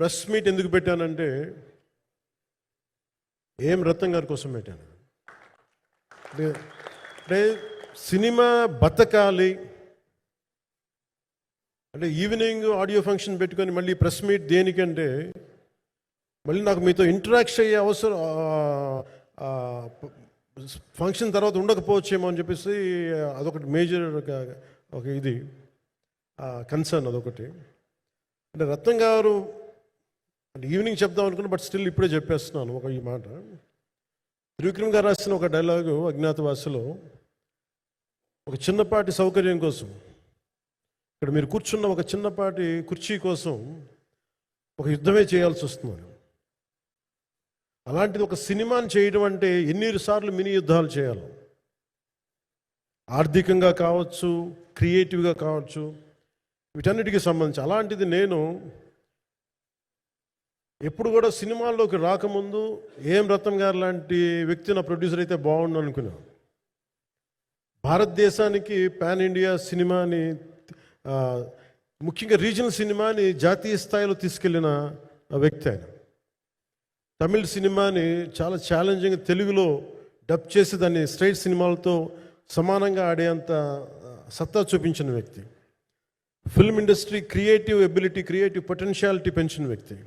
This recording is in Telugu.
ప్రెస్ మీట్ ఎందుకు పెట్టానంటే ఏం రత్నం గారి కోసం పెట్టాను. అంటే సినిమా బతకాలి. అంటే ఈవినింగ్ ఆడియో ఫంక్షన్ పెట్టుకొని మళ్ళీ ప్రెస్ మీట్ దేనికంటే మళ్ళీ నాకు మీతో ఇంటరాక్ట్ అయ్యే అవసరం ఫంక్షన్ తర్వాత ఉండకపోవచ్చేమో అని చెప్పేసి అదొకటి మేజర్ ఒక ఇది కన్సర్న్ అదొకటి. అంటే రత్నం గారు ఈవినింగ్ చెప్దాం అనుకున్నా బట్ స్టిల్ ఇప్పుడే చెప్పేస్తున్నాను ఒక ఈ మాట. త్రివిక్రమ్ గారు రాసిన ఒక డైలాగు అజ్ఞాతవాసులో ఒక చిన్నపాటి సౌకర్యం కోసం ఇక్కడ మీరు కూర్చున్న ఒక చిన్నపాటి కుర్చీ కోసం ఒక యుద్ధమే చేయాల్సి వస్తుంది. అలాంటిది ఒక సినిమాని చేయడం అంటే ఎన్ని సార్లు మినీ యుద్ధాలు చేయాలి. ఆర్థికంగా కావచ్చు క్రియేటివ్గా కావచ్చు వీటన్నిటికీ సంబంధించి. అలాంటిది నేను ఎప్పుడు కూడా సినిమాల్లోకి రాకముందు ఏం రత్నం గారు లాంటి వ్యక్తి నా ప్రొడ్యూసర్ అయితే బాగుండు అనుకున్నాను భారతదేశానికి పాన్ ఇండియా సినిమాని ముఖ్యంగా రీజనల్ సినిమాని జాతీయ స్థాయిలో తీసుకెళ్ళిన వ్యక్తి ఆయన. తమిళ సినిమాని చాలా ఛాలెంజింగ్ తెలుగులో డబ్ చేసి దాన్ని స్ట్రైట్ సినిమాలతో సమానంగా ఆడేంత సత్తా చూపించిన వ్యక్తి. Film industry creative ability creative potentiality పెంచిన వ్యక్తి.